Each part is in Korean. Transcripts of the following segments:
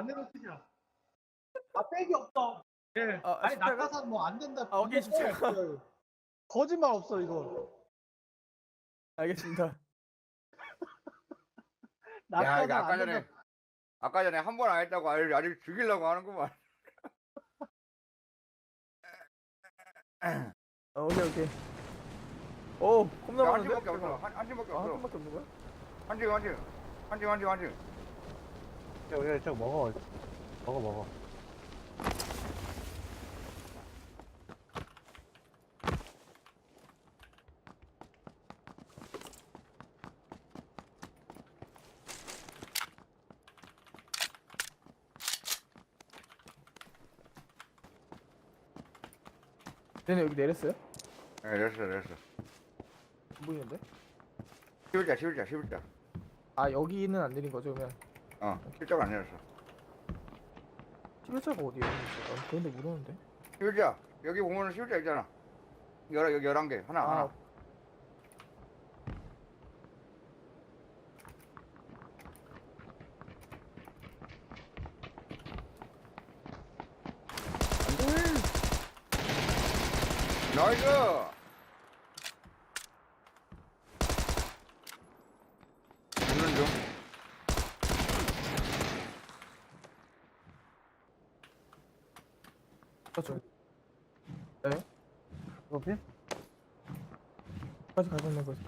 안 내면 쓰냐? 아 백이 없어. 예. 아, 아니 십자가? 낙하산 뭐 안 된다. 아, 오케이, 백 십자가. 없어요. 거짓말 없어 이거. 알겠습니다 야, 낙하산 이거 아까 안 전에 된다. 아까 전에 한 번 안 했다고 아주 아주 죽이려고 하는구만. 어, 오케이 오케이 오 야, 한 겁나 팀밖에 많은데? 없어. 한, 한 팀밖에 아, 한 없어. 팀밖에 없는 거야? 한 팀, 한 팀. 한 팀, 한 팀, 한 팀. 여기 저 먹어. 먹어 먹어. 얘네 여기 내렸어요? 네, 내렸어, 내렸어. 안 보이는데? 시울자, 시울자, 시울자. 아 여기는 안 내린 거죠 그러면 어, 실적 안 내렸어. 시베차가 어디에 있어? 아, 그런데 모르는데 시울자, 여기 보면은 시울자 있잖아. 열한, 여기 열한 개. 하나, 아 하나. 나이스! 죽는 중. 아, 저 커피? 까지 가고 있는 거지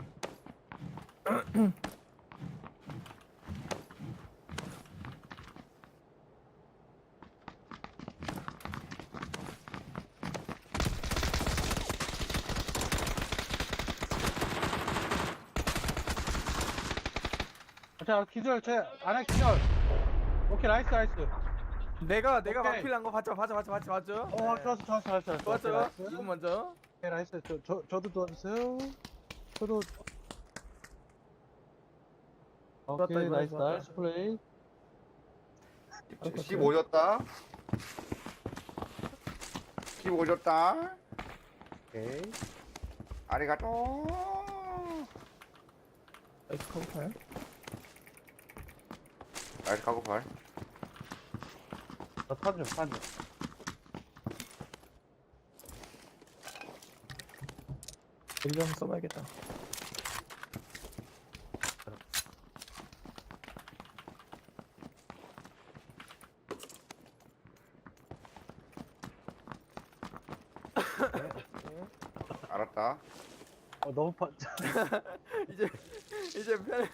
자 기절 제 안에 기절. 오케이 나이스 나이스. 내가 내가 오케이. 막필난 거 봤죠 봤죠 봤죠 봤죠 봤죠 어 좋았어 좋았어 좋았어. 좋았죠 오케이, 나이스. 이분 먼저 오케이 나이스. 저, 저 저도 도와주세요. 저도. 좋았다, 오케이 이거 나이스 좋았다. 나이스 플레이. 15 줬다. 15 줬다. 오케이. 아리가또. 나이스 커브파요 나이스 카고팔. 저탄 좀, 탄 좀. 릴리 한번 써봐야겠다 알았다. 어, 너무 파. 이제 이제 편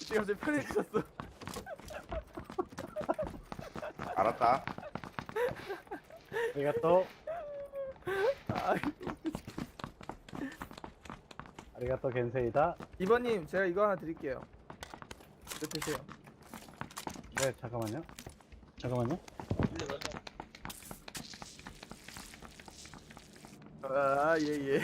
이제 갑자기 편해졌어 알았다. 아리가또. 아 아리가또 겐세이다. 이번님 제가 이거 하나 드릴게요 이거 드세요 네, 잠깐만요. 잠깐만요. 아 예 예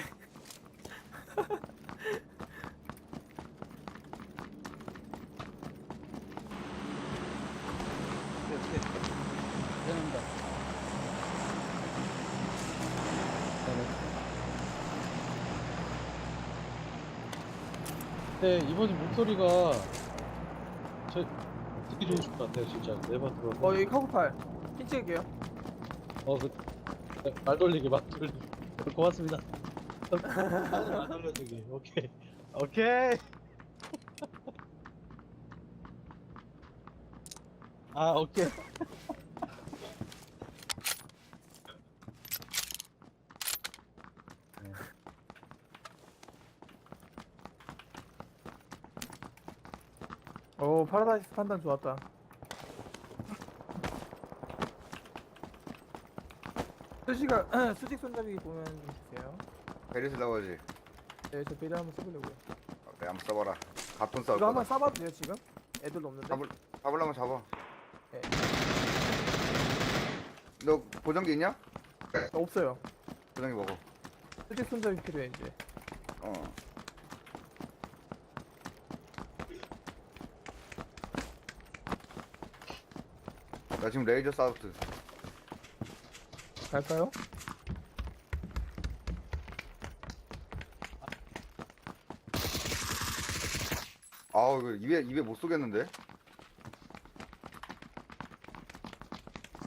됩니다. 네, 이번이 목소리가 저 듣기 좋으실 것 같아요, 진짜. 네번 들어. 어 여기 커브팔 핀 찍을게요 어, 그, 네, 말 돌리기, 말 돌리기. 고맙습니다. 말 돌려주기. 오케이. 오케이. 아, 오케이. 오 파라다이스 판단 좋았다 수지가 수직 손잡이 보면 좀 주세요 베리스 나오지. 네저 배려 한번 써보려고요 오케이, 한번 써봐라. 가쁜 싸울 이거 한번 거다. 써봐도 돼요 지금? 애들 없는데 잡을, 잡으려면 잡아. 네. 너 보정기 있냐? 없어요 보정기 먹어. 수직 손잡이 필요해 이제 어. 나 지금 레이저 사우트. 갈까요? 아우 이거 입에 입에 못 쏘겠는데?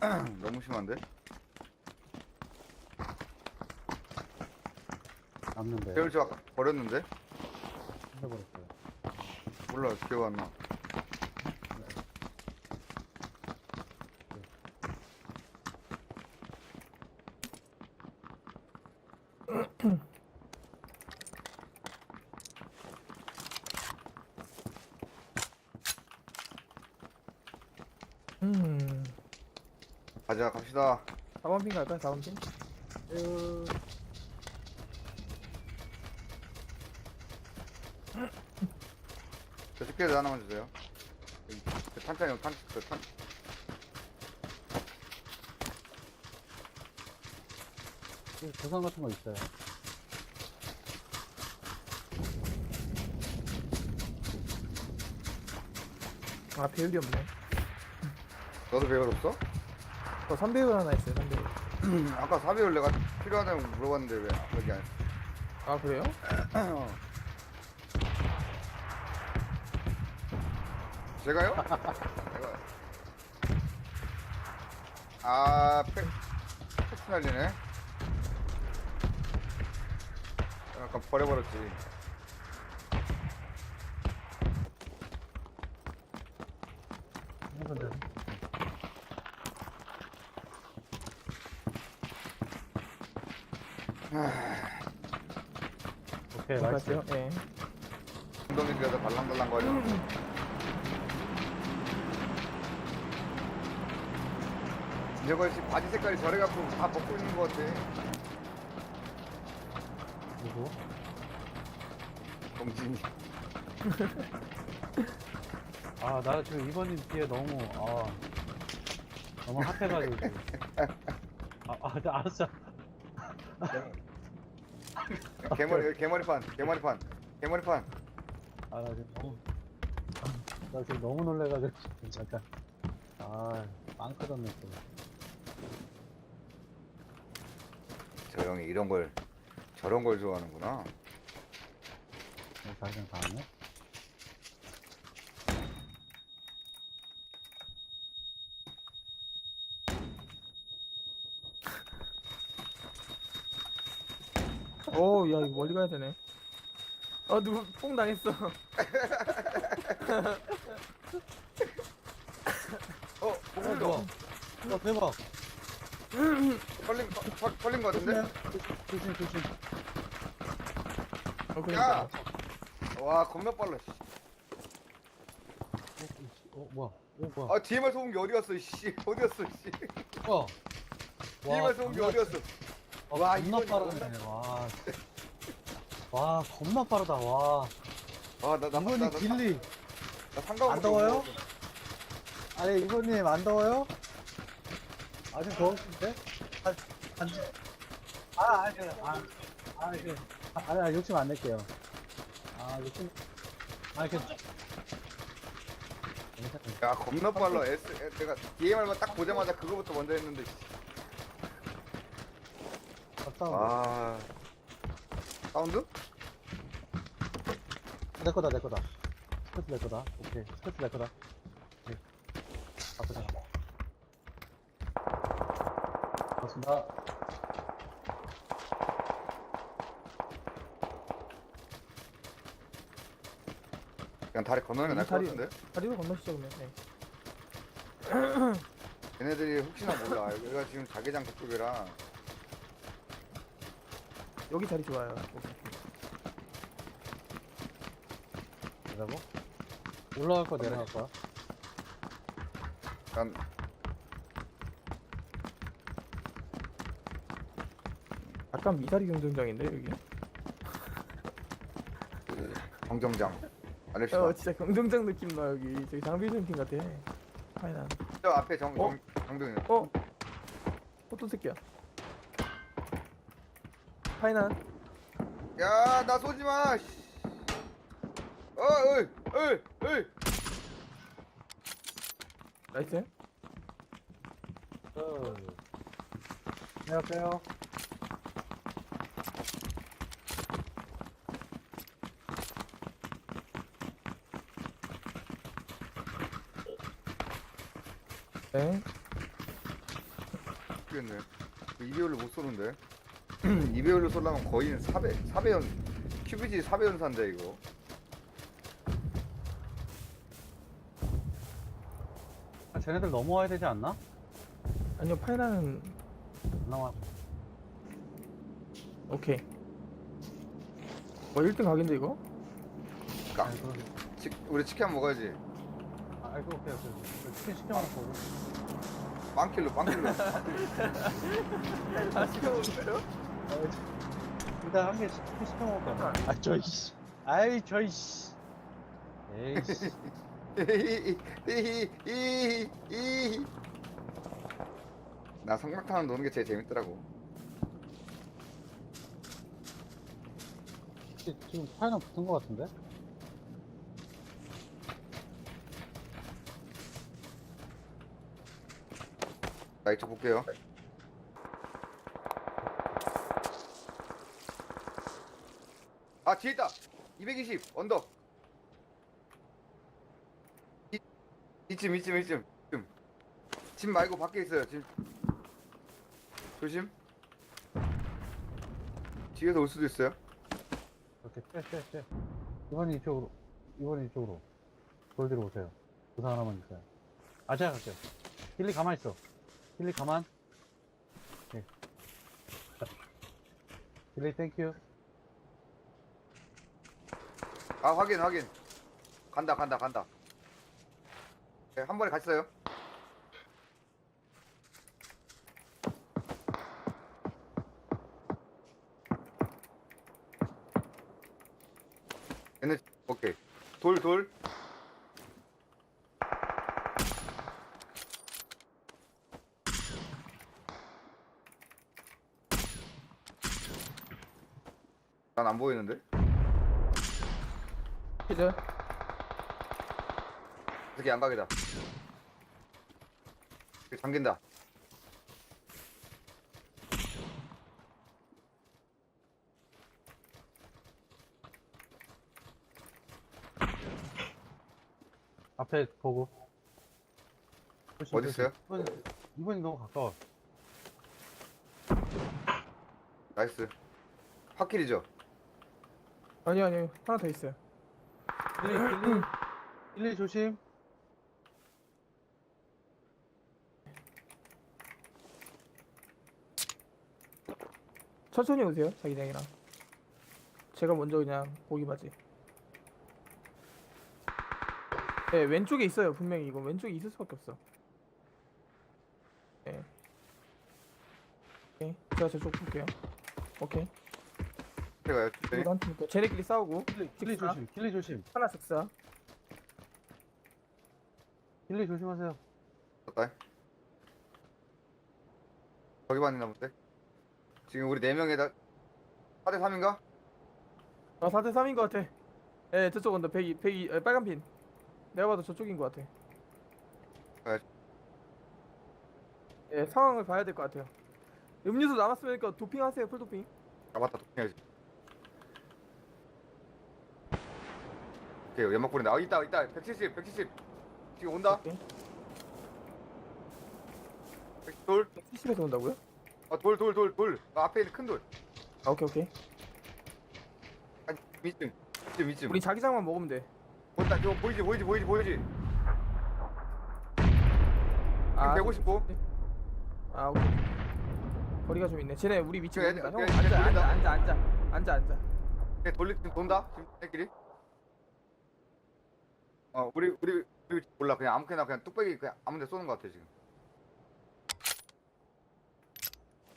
너무 심한데? 남는데 배율 저 버렸는데? 해버렸어요 몰라 기억 안 나. 가자 갑시다. 4번 핀 갈까요? 4번 핀? 에휴, 저 집게를 하나만 주세요. 그 탄창이 탄, 그 탄. 조상 같은 거 있어요. 아, 배율이 없네. 너도 배열 없어? 저 3배율 하나 있어요, 3배율. 아까 사배열 내가 필요하다고 물어봤는데 왜 여기 안? 아, 그래요? 제가요? 제가. 아, 팩, 팩스 날리네. 약간 버려버렸지. 해본데. 오케이, 나이스. 갈까요? 예. 엉덩이 뒤에서 발랑발랑 거려. 저거 씨 바지 색깔이 저래갖고 다 벗고 있는 것 같아. 누구? 동진이. 아, 나 지금 이번님 뒤에 너무, 아, 너무 핫해가지고. 지금. 아, 아, 나 알았어. 개머리, 개머리판, 개머리판, 개머리판. 아, 나 지금 너무, 나 지금 너무 놀래가지고, 지금 잠깐. 아, 빵 터졌네, 또. 저 형이 이런 걸, 저런 걸 좋아하는구나. 내 자기장 당하네? 오, 야, 이거 멀리 가야 되네. 아, 누구 뽕 당했어. 어, 보물도 어, 대박. 걸린, 걸- 걸린 것 같은데? 조심, 조심. 어, 야! 그러니까. 와, 겁나 빨라, 씨. 어, 뭐야. 어, 뭐야. 아, DMR 소음기 어디 갔어, 씨. 어디 갔어, 씨. 어. DMR 소음기 어디 갔어? 와, 와, 겁나 이건 빠르네. 와. 와, 겁나 빠르다. 와. 아, 나, 나, 나, 나, 나, 길리. 나 상가고 안 더워요? 아니, 이모님 안 더워요? 아직 더우신데? 한, 한, 아, 아니, 아, 아, 이게, 아, 아니, 아니, 욕심 안 낼게요. 아, 욕심, 아, 이렇게. 괜찮아요. 야, 겁나 빨라. S, 에, 내가 DMR만 딱 보자마자 그거부터 먼저 했는데, 씨. 와. 아. 사운드? 내 거다, 내 거다. 스커트 내 거다. 오케이. 스커트 내 거다. 오케이. 바꾸자. 고맙습니다. 그냥 다리 건너는 게 나을 것 다리- 같은데? 다리로 건너시죠, 그러면. 네. 얘네들이 혹시나 몰라. 여기가 지금 자개장 그쪽이라. 여기 자리 좋아요. 오케이. 뭐라고? 올라갈 거 내려갈 거야? 난 약간 미사리 경쟁장인데, 여기? 정정장. 알렉시다. 어, 진짜 경쟁장 느낌 나, 여기. 저기 장비 캠핑 같아. 파이난. 저 앞에 정, 어? 정, 정동이. 어? 어떤 새끼야? 파이난 야, 나 쏘지 마. 어, 어이, 어이, 어이. 나이스 어. 내가 빼요 네 죽겠네. 이리얼로 못 쏘는데. 2배율로 쏘려면 거의 4배, 4배연, 큐비지 4배연사인데, 이거. 아, 쟤네들 넘어와야 되지 않나? 아니요 파이라는 안 나와. 오케이. 뭐 1등 각인데 이거? 까, 아니, 그러게. 치, 우리 치킨 한번 먹어야지. 아, 이거 오케이, 오케이. 오케이. 치킨 시켜 먹고. 빵킬로, 빵킬로. 아 시켜볼까요? 일단 한개 치킨 시켜 먹을까? 아, 저, 이씨. 아이, 저이 씨. 에이씨. 나 성막타는 노는 게 제일 재밌더라고. 지- 지금 파이널 붙은 거 같은데? 나 이쪽 볼게요. 아 뒤에 있다. 220 언덕. 이, 이쯤 이쯤 이쯤 이쯤. 집 말고 밖에 있어요. 집. 조심. 뒤에서 올 수도 있어요. 이렇게 빼, 빼, 빼. 이번엔 이쪽으로. 이번엔 이쪽으로. 돌 뒤로 오세요. 부상 하나만 있어요. 아, 제가 갈게요. 길리 가만 있어. 길리 가만. 네. 길리 땡큐. 아 확인 확인. 간다 간다 간다. 네, 한 번에 갔어요. 얘네 오케이. 돌 돌. 난 안 보이는데? 히드. 특히 양각이다. 잠긴다. 앞에 보고. 조심, 어디 있어요? 조심. 이번, 이번이 너무 가까워. 나이스. 확킬이죠? 아니 아니 하나 더 있어요. 길리, 길리. 조심. 천천히 오세요 자기장이랑. 제가 먼저 그냥 보기 맞지. 네 왼쪽에 있어요 분명히 이거 왼쪽에 있을 수밖에 없어. 네. 오케이 제가 저쪽 볼게요. 오케이. 제가요. 네. 이거 한팀 있고 쟤네끼리 싸우고 길리, 길리 직사. 조심. 길리 조심. 하나 즉사. 길리 조심하세요. 어때? 저기 봤나 본데? 지금 우리 4명에다 4대 3인가? 아 4대 3인 것 같아. 예 저쪽 언더 102, 102 에, 빨간 핀. 내가 봐도 저쪽인 것 같아. 네. 예 상황을 봐야 될 것 같아요. 음료수 남았으니까 도핑하세요 풀 도핑. 아 맞다 도핑해야지 오케이 연막 뿌린다 아 있다 있다 170 170 지금 온다 오케이. 돌? 70에서 온다고요? 아 돌 돌 돌 돌 아, 앞에 있는 큰돌 아 오케이 오케이. 아니 이쯤 이쯤 이쯤 우리 자기장만 먹으면 돼. 본다 이거 보이지 보이지 보이지 보이지 아 155 아 오케이. 거리가 좀 있네. 쟤네 우리 위치 모른다. 형 앉아. 앉아 앉아 앉아 앉아 앉아. 얘 돌리 지금 돈다 지금 애끼리 어 우리 우리 우리 몰라 그냥 아무렇게나 그냥 뚝배기 그냥 아무데 쏘는 것 같아 지금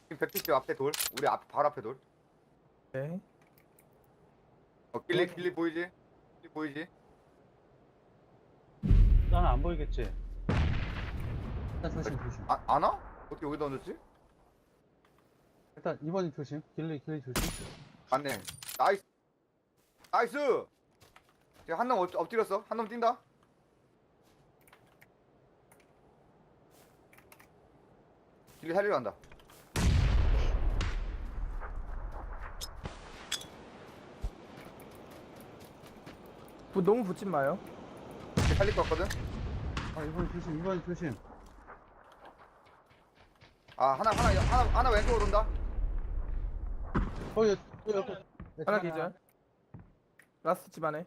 지금 170 앞에 돌 우리 앞 바로 앞에 돌 네. 어, 길리 길리 보이지 길리 보이지 나는 안 보이겠지? 일단 조심, 조심. 아, 안 와? 어떻게 여기다 얹었지? 일단 이번이 조심. 길리, 길리 조심. 맞네 나이스 나이스 한놈 엎드렸어 한 놈 뛴다 길리 살리러 간다 뭐 너무 붙지 마요. 길리 살릴 것 같거든 아, 이번이 조심, 이번이 조심. 아 하나 하나 하나 하나 왼쪽으로 돈다. 거기 옆에 네, 하나 기절. 라스트 집 안에.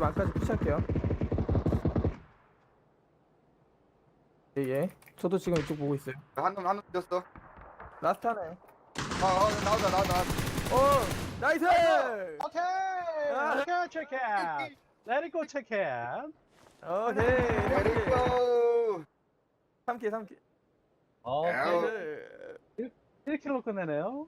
집 안까지 푸시할게요. 예, 예. 저도 지금 이쪽 보고 있어요. 한놈 한놈 뛰었어. 라스트 하나요. 어, 어 나오다 나오다. 오! 나이스! 오케이. 아. 오케이 체크. Let it go 체크. 오케이. 레디고. 3개, 3개. 아 야우. 나이스. 1킬로 끝내네요.